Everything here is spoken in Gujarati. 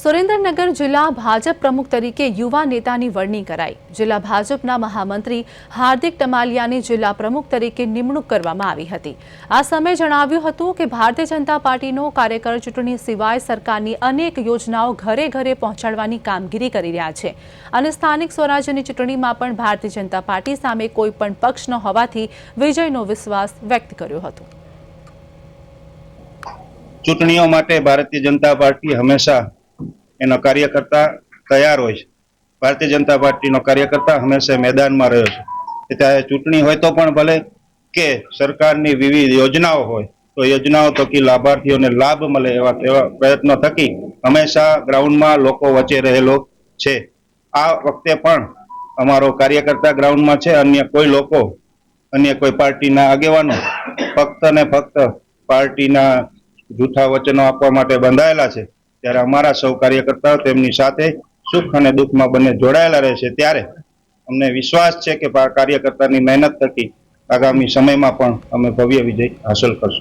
સુરેન્દ્રનગર જિલ્લા ભાજપ પ્રમુખ તરીકે યુવા નેતાની વરણી કરાઈ. જિલ્લા ભાજપના મહામંત્રી હાર્દિક ટમાલિયાની જિલ્લા પ્રમુખ તરીકે નિમણૂક કરવામાં આવી હતી. આ સમયે જણાવ્યું હતું કે ભારતીય જનતા પાર્ટીનો કાર્યકર ચૂંટણી સિવાય સરકારની અનેક યોજનાઓ ઘરે ઘરે પહોંચાડવાની કામગીરી કરી રહ્યા છે અને સ્થાનિક સ્વરાજ્યની ચૂંટણીમાં પણ ભારતીય જનતા પાર્ટી સામે કોઈ પણ પક્ષ ન હોવાથી વિજયનો વિશ્વાસ વ્યક્ત કર્યો હતો. ચૂંટણીઓ માટે ભારતીય જનતા પાર્ટી હંમેશા એનો કાર્યકર્તા તૈયાર હોય છે. ભારતીય જનતા પાર્ટીનો કાર્યકર્તા હંમેશા મેદાનમાં રહ્યો છે. ત્યારે ચૂંટણી હોય તો પણ ભલે કે સરકારની વિવિધ યોજનાઓ હોય, તો યોજનાઓ થકી લાભાર્થીઓને લાભ મળે એવા એવા પ્રયત્નો થકી હંમેશા ગ્રાઉન્ડમાં લોકો વચ્ચે રહેલો છે. આ વખતે પણ અમારો કાર્યકર્તા ગ્રાઉન્ડમાં છે. અન્ય કોઈ લોકો, અન્ય કોઈ પાર્ટીના આગેવાનો ફક્ત ને ફક્ત પાર્ટીના જૂઠા વચનો આપવા માટે બંધાયેલા છે. ત્યારે અમારા સૌ કાર્યકર્તાઓ તેમની સાથે સુખ અને દુઃખમાં બંને જોડાયેલા રહેશે ત્યારે અમને વિશ્વાસ છે કે કાર્યકર્તાની મહેનત થકી આગામી સમયમાં પણ અમે ભવ્ય વિજય હાંસલ કરશું.